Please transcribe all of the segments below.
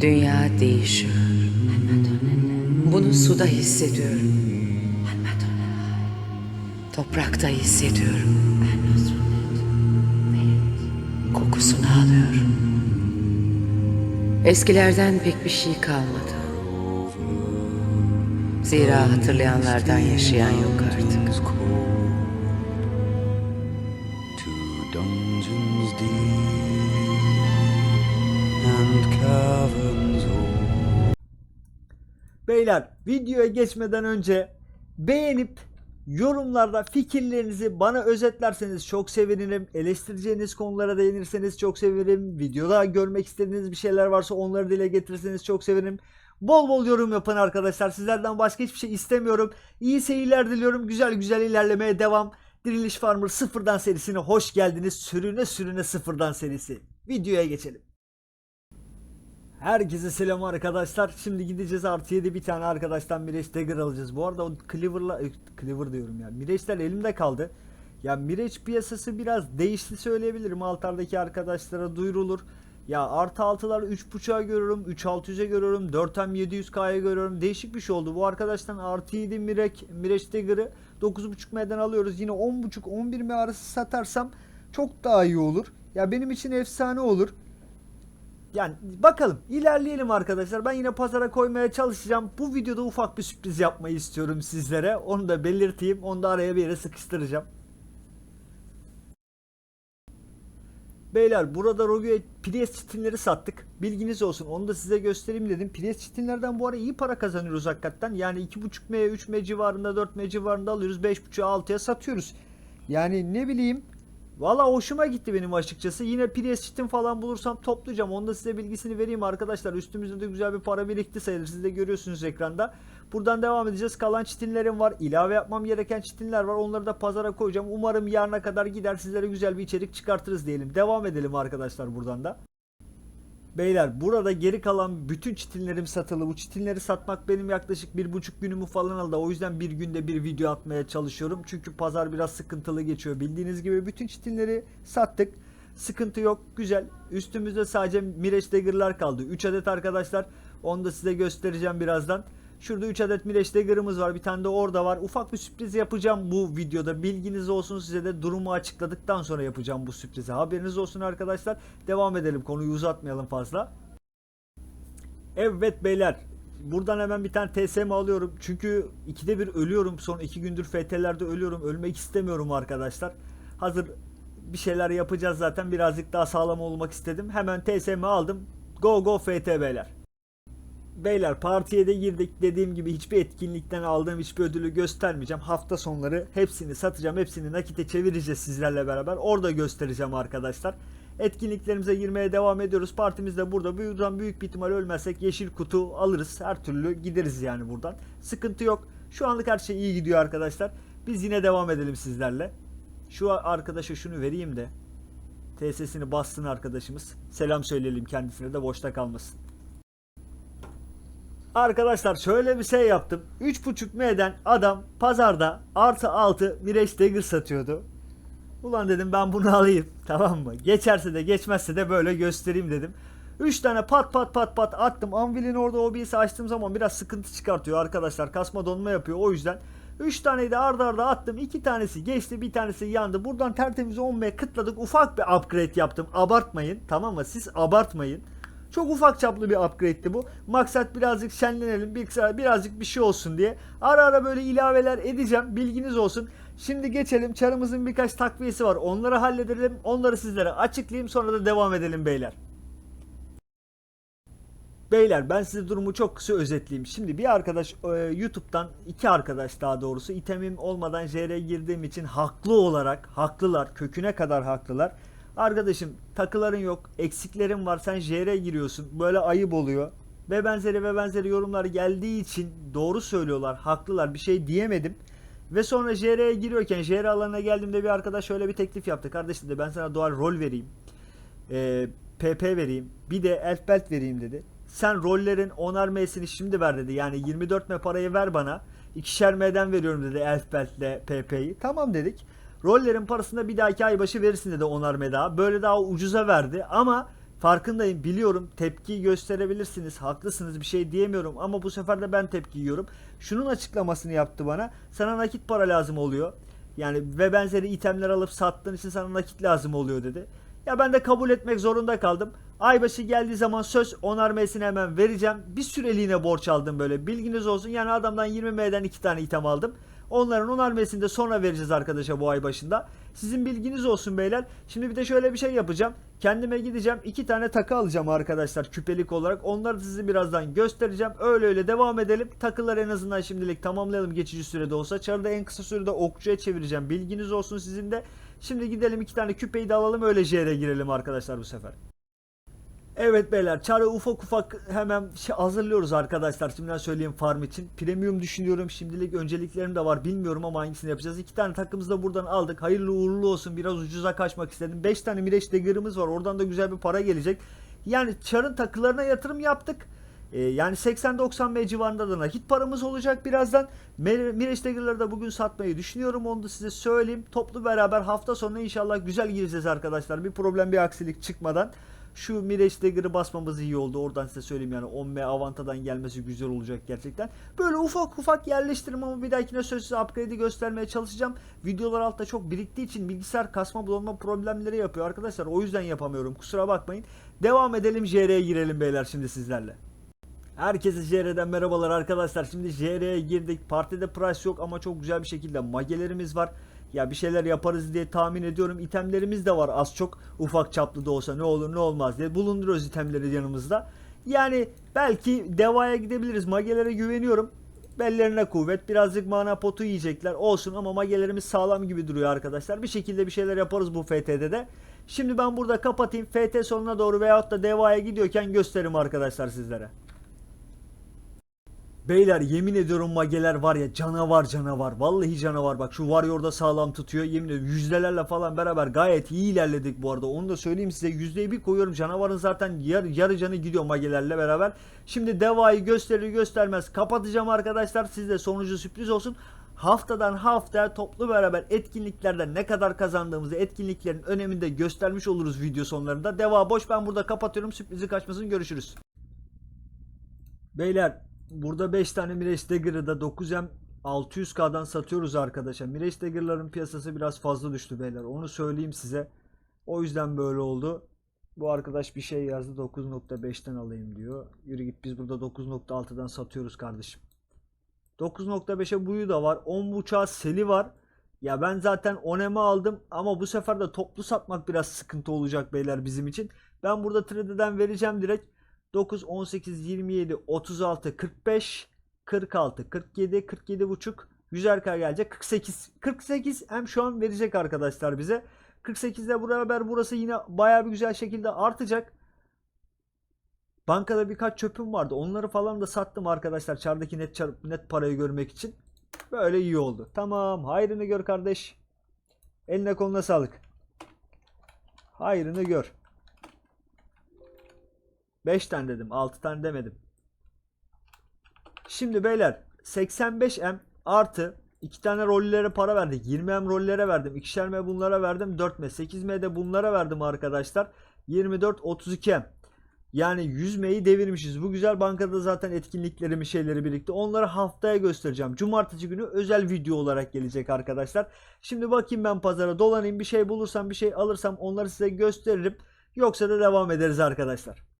Dünya değişiyor. Bunu suda hissediyorum. Toprakta hissediyorum. Kokusunu alıyorum. Eskilerden pek bir şey kalmadı. Zira hatırlayanlardan yaşayan yok artık. Beyler videoya geçmeden önce beğenip yorumlarda fikirlerinizi bana özetlerseniz çok sevinirim. Eleştireceğiniz konulara değinirseniz çok sevinirim. Videoda görmek istediğiniz bir şeyler varsa onları dile getirirseniz çok sevinirim. Bol bol yorum yapın arkadaşlar. Sizlerden başka hiçbir şey istemiyorum. İyi seyirler diliyorum. Güzel güzel ilerlemeye devam. Diriliş Farmer sıfırdan serisine hoş geldiniz. Sürüne sürüne sıfırdan serisi. Videoya geçelim. Herkese selam arkadaşlar. Şimdi gideceğiz artı 7 bir tane arkadaştan Mirage Dagger alacağız. Bu arada o Cleaver'la e, Cleaver diyorum ya. Mirage'ler elimde kaldı. Ya Mirage piyasası biraz değişti söyleyebilirim. Altardaki arkadaşlara duyurulur. Ya artı 6'lar 3.5'a görüyorum, 3.600'e görüyorum, 4M 700K'ya görüyorum. Değişik bir şey oldu. Bu arkadaştan artı 7 Mirage, Mirage Dagger'ı 9.5M'den alıyoruz. Yine 10.5-11 M arası satarsam çok daha iyi olur. Ya benim için efsane olur. Yani bakalım ilerleyelim arkadaşlar. Ben yine pazara koymaya çalışacağım. Bu videoda ufak bir sürpriz yapmayı istiyorum sizlere. Onu da belirteyim. Onu da araya bir yere sıkıştıracağım. Beyler burada Rogue Prius çitinleri sattık. Bilginiz olsun. Onu da size göstereyim dedim. Prius çitinlerden bu ara iyi para kazanıyoruz hakikaten. Yani 2.5M, 3M civarında, 4M civarında alıyoruz. 5.5'a 6'ya satıyoruz. Yani ne bileyim Valla hoşuma gitti benim açıkçası. Yine Prius çitin falan bulursam toplayacağım. Onu da size bilgisini vereyim arkadaşlar. Üstümüzde de güzel bir para birikti sayılır. Siz de görüyorsunuz ekranda. Buradan devam edeceğiz. Kalan çitinlerim var. İlave yapmam gereken çitinler var. Onları da pazara koyacağım. Umarım yarına kadar gider sizlere güzel bir içerik çıkartırız diyelim. Devam edelim arkadaşlar buradan da. Beyler burada geri kalan bütün çitinlerim satılı. Bu çitinleri satmak benim yaklaşık bir buçuk günümü falan aldı. O yüzden bir günde bir video atmaya çalışıyorum. Çünkü pazar biraz sıkıntılı geçiyor. Bildiğiniz gibi bütün çitinleri sattık. Sıkıntı yok. Güzel. Üstümüzde sadece Mirage Dagger'lar kaldı. 3 adet arkadaşlar. Onu da size göstereceğim birazdan. Şurada 3 adet Mirage Dagger'ımız var. Bir tane de orada var. Ufak bir sürpriz yapacağım bu videoda. Bilginiz olsun size de durumu açıkladıktan sonra yapacağım bu sürprizi. Haberiniz olsun arkadaşlar. Devam edelim. Konuyu uzatmayalım fazla. Evet beyler. Buradan hemen bir tane TSM alıyorum. Çünkü ikide bir ölüyorum. Son iki gündür FT'lerde ölüyorum. Ölmek istemiyorum arkadaşlar. Hazır bir şeyler yapacağız zaten. Birazcık daha sağlam olmak istedim. Hemen TSM aldım. Go go FT beyler. Beyler partiye de girdik. Dediğim gibi hiçbir etkinlikten aldığım hiçbir ödülü göstermeyeceğim. Hafta sonları hepsini satacağım. Hepsini nakite çevireceğiz sizlerle beraber. Orada göstereceğim arkadaşlar. Etkinliklerimize girmeye devam ediyoruz. Partimiz de burada. Buradan büyük bir ihtimal ölmezsek yeşil kutu alırız. Her türlü gideriz yani buradan. Sıkıntı yok. Şu anlık her şey iyi gidiyor arkadaşlar. Biz yine devam edelim sizlerle. Şu arkadaşa şunu vereyim de. TSS'ini bassın arkadaşımız. Selam söyleyelim kendisine de boşta kalmasın. Arkadaşlar şöyle bir şey yaptım. 3.5 M'den adam pazarda artı 6 Mirage Dagger satıyordu. Ulan dedim ben bunu alayım tamam mı? Geçerse de geçmezse de böyle göstereyim dedim. 3 tane pat pat pat pat attım. Anvil'in orada OBS'i açtığım zaman biraz sıkıntı çıkartıyor arkadaşlar. Kasma donma yapıyor o yüzden. 3 taneyi de arda arda attım. 2 tanesi geçti bir tanesi yandı. Buradan tertemiz 10M kıtladık. Ufak bir upgrade yaptım. Abartmayın tamam mı? Siz abartmayın. Çok ufak çaplı bir upgrade'ti bu. Maksat birazcık şenlenelim, bir- birazcık bir şey olsun diye. Ara ara böyle ilaveler edeceğim. Bilginiz olsun. Şimdi geçelim. Çarımızın birkaç takviyesi var. Onları halledelim. Onları sizlere açıklayayım. Sonra da devam edelim beyler. Beyler ben size durumu çok kısa özetleyeyim. Şimdi bir arkadaş e, YouTube'dan iki arkadaş daha doğrusu itemim olmadan JR'ye girdiğim için haklı olarak haklılar köküne kadar haklılar. Arkadaşım takıların yok eksiklerin var sen JR'ye giriyorsun böyle ayıp oluyor. Ve benzeri ve benzeri yorumlar geldiği için doğru söylüyorlar haklılar bir şey diyemedim. Ve sonra JR'ye giriyorken JR alanına geldiğimde bir arkadaş şöyle bir teklif yaptı. Kardeşim de ben sana doğal rol vereyim. Ee, PP vereyim. Bir de elf belt vereyim dedi. Sen rollerin 10'ar M'sini şimdi ver dedi. Yani 24 M parayı ver bana. İkişer M'den veriyorum dedi elf beltle PP'yi. Tamam dedik. Rollerin parasını bir dahaki ay başı verirsin dedi onar meda. Böyle daha ucuza verdi ama farkındayım biliyorum tepki gösterebilirsiniz haklısınız bir şey diyemiyorum ama bu sefer de ben tepki yiyorum. Şunun açıklamasını yaptı bana sana nakit para lazım oluyor. Yani ve benzeri itemler alıp sattığın için sana nakit lazım oluyor dedi. Ya ben de kabul etmek zorunda kaldım. Aybaşı geldiği zaman söz onarmesini hemen vereceğim. Bir süreliğine borç aldım böyle. Bilginiz olsun. Yani adamdan 20M'den 2 tane item aldım. Onların onarmesini de sonra vereceğiz arkadaşa bu ay başında. Sizin bilginiz olsun beyler. Şimdi bir de şöyle bir şey yapacağım. Kendime gideceğim. iki tane takı alacağım arkadaşlar küpelik olarak. Onları size birazdan göstereceğim. Öyle öyle devam edelim. Takıları en azından şimdilik tamamlayalım geçici sürede olsa. Çarda en kısa sürede okçuya çevireceğim. Bilginiz olsun sizin de. Şimdi gidelim iki tane küpeyi de alalım öyle JR'e girelim arkadaşlar bu sefer. Evet beyler çarı ufak ufak hemen şey hazırlıyoruz arkadaşlar. Şimdiden söyleyeyim farm için. Premium düşünüyorum. Şimdilik önceliklerim de var. Bilmiyorum ama hangisini yapacağız. İki tane takımızı da buradan aldık. Hayırlı uğurlu olsun. Biraz ucuza kaçmak istedim. Beş tane Mireç Dagger'ımız var. Oradan da güzel bir para gelecek. Yani çarın takılarına yatırım yaptık. Ee, yani 80-90 M civarında da nakit paramız olacak birazdan. Mir- Mireç Dagger'ları da bugün satmayı düşünüyorum. Onu da size söyleyeyim. Toplu beraber hafta sonu inşallah güzel gireceğiz arkadaşlar. Bir problem bir aksilik çıkmadan. Şu Mirage Dagger'ı basmamız iyi oldu. Oradan size söyleyeyim yani 10M Avanta'dan gelmesi güzel olacak gerçekten. Böyle ufak ufak yerleştirme ama bir dahakine sözsüz upgrade'i göstermeye çalışacağım. Videolar altta çok biriktiği için bilgisayar kasma bulanma problemleri yapıyor arkadaşlar. O yüzden yapamıyorum. Kusura bakmayın. Devam edelim JR'ye girelim beyler şimdi sizlerle. Herkese JR'den merhabalar arkadaşlar. Şimdi JR'ye girdik. Partide price yok ama çok güzel bir şekilde magelerimiz var. Ya bir şeyler yaparız diye tahmin ediyorum. İtemlerimiz de var az çok. Ufak çaplı da olsa ne olur ne olmaz diye bulunduruyoruz itemleri yanımızda. Yani belki devaya gidebiliriz. Magelere güveniyorum. Bellerine kuvvet. Birazcık mana potu yiyecekler. Olsun ama magelerimiz sağlam gibi duruyor arkadaşlar. Bir şekilde bir şeyler yaparız bu FT'de de. Şimdi ben burada kapatayım. FT sonuna doğru veyahut da devaya gidiyorken gösteririm arkadaşlar sizlere. Beyler yemin ediyorum mageler var ya canavar canavar. Vallahi canavar bak şu Warrior'da sağlam tutuyor. Yemin ediyorum yüzdelerle falan beraber gayet iyi ilerledik bu arada. Onu da söyleyeyim size yüzdeyi bir koyuyorum. Canavarın zaten yar, yarı canı gidiyor magelerle beraber. Şimdi devayı gösterir göstermez kapatacağım arkadaşlar. Sizde sonucu sürpriz olsun. Haftadan haftaya toplu beraber etkinliklerden ne kadar kazandığımızı etkinliklerin öneminde göstermiş oluruz video sonlarında. Deva boş ben burada kapatıyorum. Sürprizi kaçmasın görüşürüz. Beyler burada 5 tane Mirage Dagger'ı da 9M 600K'dan satıyoruz arkadaşlar. Mirage Dagger'ların piyasası biraz fazla düştü beyler. Onu söyleyeyim size. O yüzden böyle oldu. Bu arkadaş bir şey yazdı 9.5'ten alayım diyor. Yürü git biz burada 9.6'dan satıyoruz kardeşim. 9.5'e buyu da var. 10.5'a seli var. Ya ben zaten 10M'i aldım ama bu sefer de toplu satmak biraz sıkıntı olacak beyler bizim için. Ben burada trade'den vereceğim direkt. 9, 18, 27, 36, 45, 46, 47, 47 buçuk, 100'er gelecek. 48, 48 hem şu an verecek arkadaşlar bize. 48'de beraber burası yine bayağı bir güzel şekilde artacak. Bankada birkaç çöpüm vardı. Onları falan da sattım arkadaşlar. Çardaki net çar- net parayı görmek için. Böyle iyi oldu. Tamam. Hayrını gör kardeş. Eline koluna sağlık. Hayrını gör. 5 tane dedim. 6 tane demedim. Şimdi beyler 85M artı 2 tane rollere para verdik. 20M rollere verdim. 2'şer M bunlara verdim. 4M. 8M de bunlara verdim arkadaşlar. 24 32M. Yani 100 M'yi devirmişiz. Bu güzel bankada zaten etkinliklerimi şeyleri birlikte. Onları haftaya göstereceğim. Cumartesi günü özel video olarak gelecek arkadaşlar. Şimdi bakayım ben pazara dolanayım. Bir şey bulursam bir şey alırsam onları size gösteririm. Yoksa da devam ederiz arkadaşlar.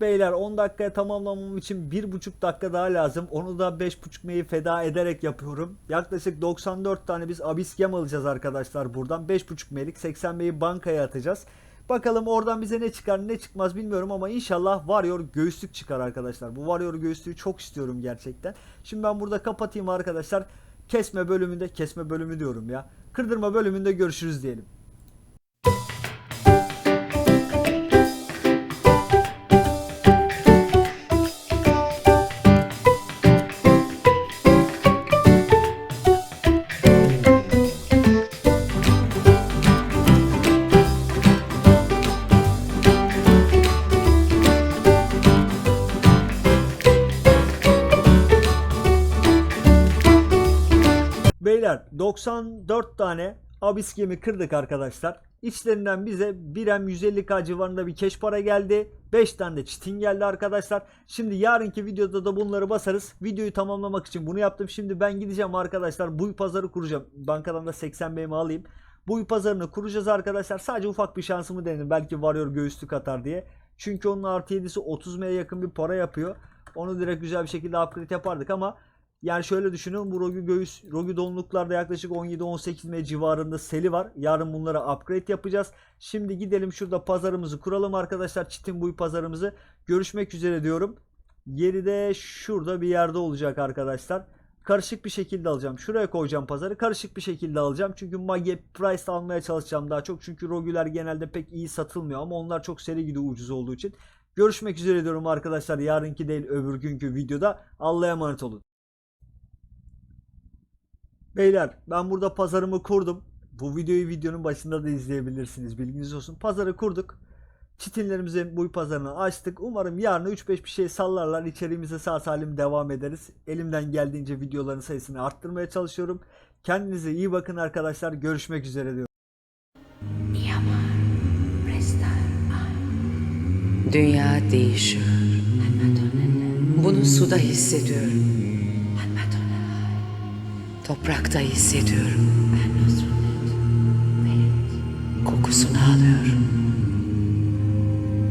Beyler 10 dakikaya tamamlamam için 1,5 dakika daha lazım. Onu da 5,5 M'yi feda ederek yapıyorum. Yaklaşık 94 tane biz Abyss Gem alacağız arkadaşlar buradan. 5,5 M'lik 80 M'yi bankaya atacağız. Bakalım oradan bize ne çıkar ne çıkmaz bilmiyorum ama inşallah Warrior göğüslük çıkar arkadaşlar. Bu Warrior göğüslüğü çok istiyorum gerçekten. Şimdi ben burada kapatayım arkadaşlar. Kesme bölümünde kesme bölümü diyorum ya. Kırdırma bölümünde görüşürüz diyelim. 94 tane abis gemi kırdık arkadaşlar. İçlerinden bize 1M 150k civarında bir keş para geldi. 5 tane de çitin geldi arkadaşlar. Şimdi yarınki videoda da bunları basarız. Videoyu tamamlamak için bunu yaptım. Şimdi ben gideceğim arkadaşlar. Bu pazarı kuracağım. Bankadan da 80 BM alayım. Bu pazarını kuracağız arkadaşlar. Sadece ufak bir şansımı denedim. Belki varıyor göğüslük atar diye. Çünkü onun artı 7'si 30 M'ye yakın bir para yapıyor. Onu direkt güzel bir şekilde upgrade yapardık ama yani şöyle düşünün bu Rogu göğüs, Rogu donluklarda yaklaşık 17-18 M civarında seli var. Yarın bunlara upgrade yapacağız. Şimdi gidelim şurada pazarımızı kuralım arkadaşlar. Çitin buy pazarımızı. Görüşmek üzere diyorum. Yeri de şurada bir yerde olacak arkadaşlar. Karışık bir şekilde alacağım. Şuraya koyacağım pazarı. Karışık bir şekilde alacağım. Çünkü Mage Price almaya çalışacağım daha çok. Çünkü Rogu'lar genelde pek iyi satılmıyor ama onlar çok seri gidiyor ucuz olduğu için. Görüşmek üzere diyorum arkadaşlar. Yarınki değil öbür günkü videoda. Allah'a emanet olun. Beyler ben burada pazarımı kurdum. Bu videoyu videonun başında da izleyebilirsiniz. Bilginiz olsun. Pazarı kurduk. Çitinlerimizi bu pazarına açtık. Umarım yarın 3-5 bir şey sallarlar. İçeriğimize sağ salim devam ederiz. Elimden geldiğince videoların sayısını arttırmaya çalışıyorum. Kendinize iyi bakın arkadaşlar. Görüşmek üzere diyorum. Dünya değişiyor. Bunu suda hissediyorum. Toprakta hissediyorum. Kokusunu alıyorum.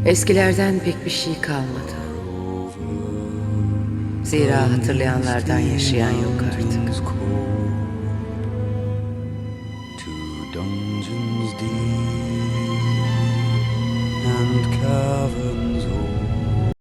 Eskilerden pek bir şey kalmadı. Zira hatırlayanlardan yaşayan yok artık. And caverns